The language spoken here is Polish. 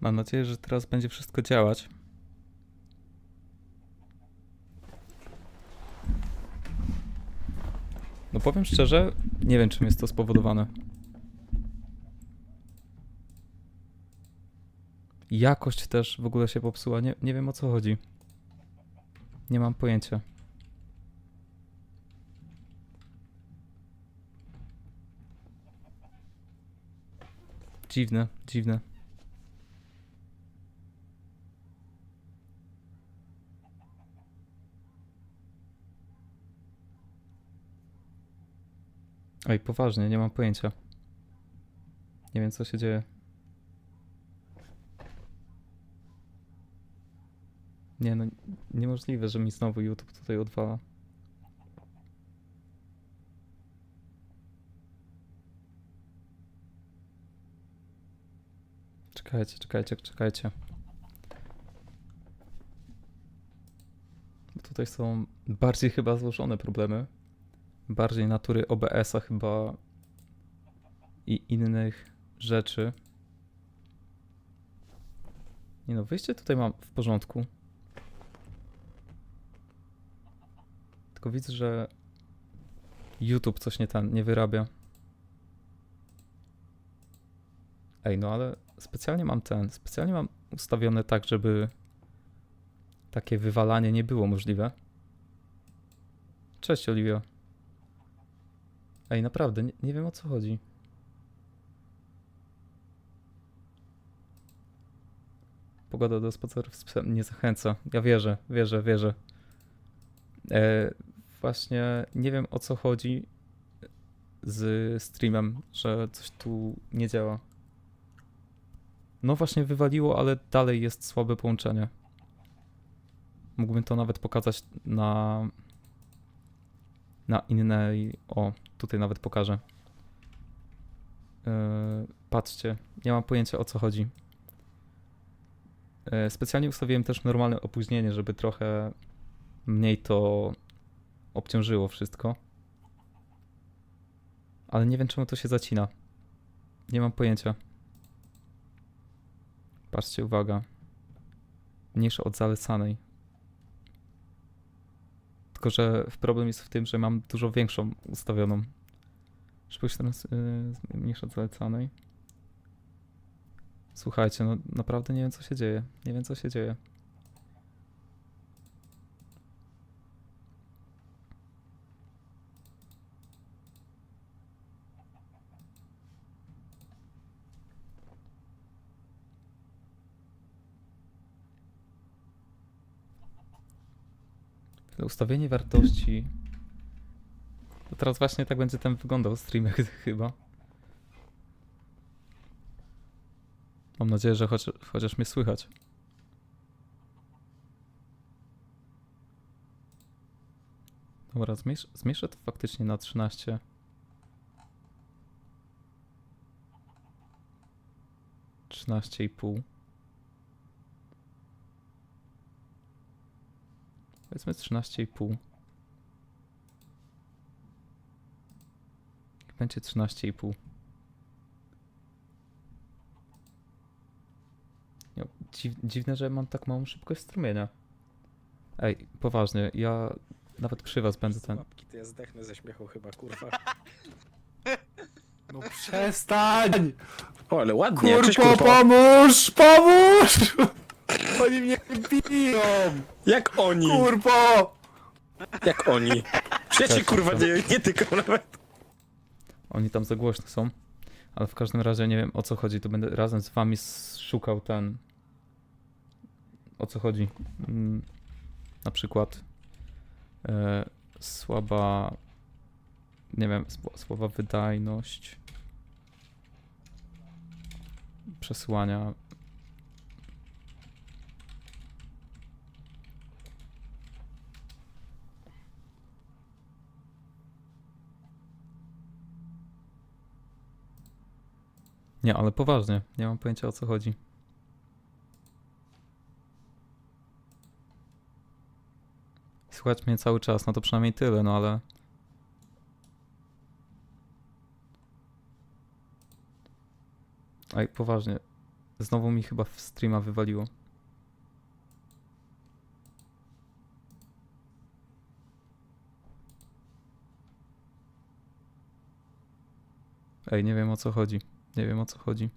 Mam nadzieję, że teraz będzie wszystko działać. No powiem szczerze, nie wiem czym jest to spowodowane. Jakość też w ogóle się popsuła. Nie, nie wiem o co chodzi. Nie mam pojęcia. Dziwne, dziwne. Oj, poważnie, nie mam pojęcia. Nie wiem, co się dzieje. Nie no, niemożliwe, że mi znowu YouTube tutaj odwala. Czekajcie, czekajcie, czekajcie. Bo Tutaj są bardziej chyba złożone problemy. Bardziej natury OBS-a chyba i innych rzeczy. Nie no, wyjście tutaj mam w porządku. Tylko widzę, że YouTube coś nie ten, nie wyrabia. Ej, no ale specjalnie mam ten, specjalnie mam ustawione tak, żeby takie wywalanie nie było możliwe. Cześć, Oliwia. Ej, naprawdę, nie, nie wiem o co chodzi. Pogoda do spacerów z psem nie zachęca. Ja wierzę, wierzę, wierzę. E, właśnie nie wiem o co chodzi z streamem, że coś tu nie działa. No właśnie wywaliło, ale dalej jest słabe połączenie. Mógłbym to nawet pokazać na na innej. O, tutaj nawet pokażę. Yy, patrzcie, nie mam pojęcia o co chodzi. Yy, specjalnie ustawiłem też normalne opóźnienie, żeby trochę mniej to obciążyło wszystko. Ale nie wiem czemu to się zacina. Nie mam pojęcia. Patrzcie, uwaga. Mniejsza od zalecanej. Tylko, że problem jest w tym, że mam dużo większą ustawioną. Szybkość teraz yy, mniejsza od zalecanej. Słuchajcie, no naprawdę nie wiem co się dzieje. Nie wiem co się dzieje. Ustawienie wartości. To teraz właśnie tak będzie ten wyglądał stream chyba. Mam nadzieję, że choć, chociaż mnie słychać. Dobra, zmniejsz, zmniejszę to faktycznie na 13. Trzynaście i pół. Powiedzmy 13,5. Niech Będzie 13,5. No, dziw, dziwne, że mam tak małą szybkość strumienia. Ej, poważnie, ja nawet przy was będę ten. Łapki, to ja zdechnę ze śmiechu chyba, kurwa. No przestań! O, ale ładnie, cześć Kurpo, kurwa. pomóż! Pomóż! Oni mnie biją! Jak oni? Kurpo! Jak oni? Przecież Cześć, kurwa cześć. nie, nie tykał nawet. Oni tam za głośno są. Ale w każdym razie nie wiem o co chodzi. To będę razem z wami szukał ten. O co chodzi. Mm, na przykład e, słaba. Nie wiem, słaba wydajność przesyłania. Nie, ale poważnie, nie mam pojęcia o co chodzi. Słuchać mnie cały czas, no to przynajmniej tyle, no ale. Ej, poważnie. Znowu mi chyba w streama wywaliło. Ej, nie wiem o co chodzi. Nie wiem o co chodzi.